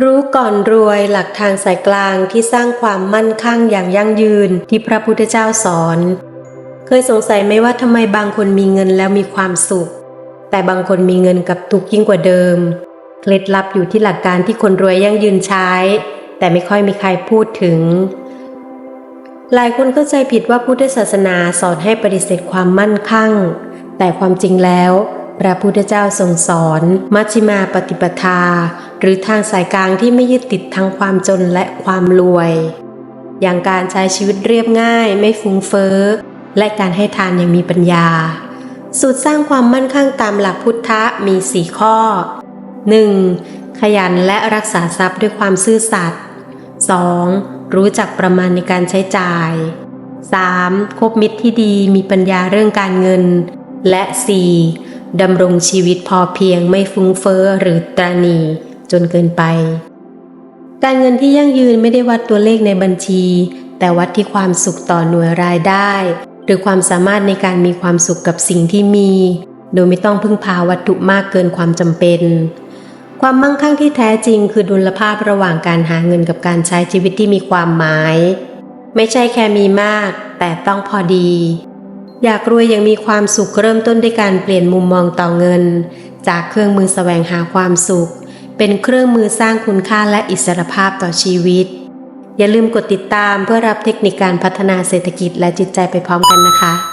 รู้ก่อนรวยหลักทางสายกลางที่สร้างความมั่นคงอย่างยั่งยืนที่พระพุทธเจ้าสอน เคยสงสัยไหมว่าทำไมบางคนมีเงินแล้วมีความสุข แต่บางคนมีเงินกับทุกข์ยิ่งกว่าเดิม เคล็ดลับอยู่ที่หลักการที่คนรวยยั่งยืนใช้ แต่ไม่ค่อยมีใครพูดถึง หลายคนเข้าใจผิดว่าพุทธศาสนาสอนให้ปฏิเสธความมั่นคงแต่ความจริงแล้ว พระพุทธเจ้าทรงสอน มัชฌิมาปฏิปทา หรือทางสายกลางที่ไม่ยึดติดทั้งความจนและความรวย อย่างการใช้ชีวิตเรียบง่ายไม่ฟุ้งเฟ้อ และการให้ทานอย่างมีปัญญา สูตรสร้างความมั่นคงตามหลักพุทธะมี4ข้อ 1. ขยันและรักษาทรัพย์ด้วยความซื่อสัตย์ 2. รู้จักประมาณในการใช้จ่าย 3. คบมิตรที่ดีมีปัญญาเรื่องการเงิน และ 4. ดำรงชีวิตพอเพียงไม่ฟุ้งเฟ้อหรือตรณีจนเกินไป การเงินที่ยั่งยืนไม่ได้วัดตัวเลขในบัญชี แต่วัดที่ความสุขต่อหน่วยรายได้ หรือความสามารถในการมีความสุขกับสิ่งที่มี โดยไม่ต้องพึ่งพาวัตถุมากเกินความจำเป็น ความมั่งคั่งที่แท้จริงคือดุลภาพระหว่างการหาเงินกับการใช้ชีวิตที่มีความหมาย ไม่ใช่แค่มีมาก แต่ต้องพอดี อยากรวยอย่างมีความสุขเริ่มต้นด้วยการเปลี่ยนมุมมองต่อเงิน จากเครื่องมือแสวงหาความสุข เป็นเครื่องมือสร้างคุณค่าและอิสรภาพต่อชีวิต อย่าลืมกดติดตามเพื่อรับเทคนิคการพัฒนาเศรษฐกิจและจิตใจไปพร้อมกันนะคะ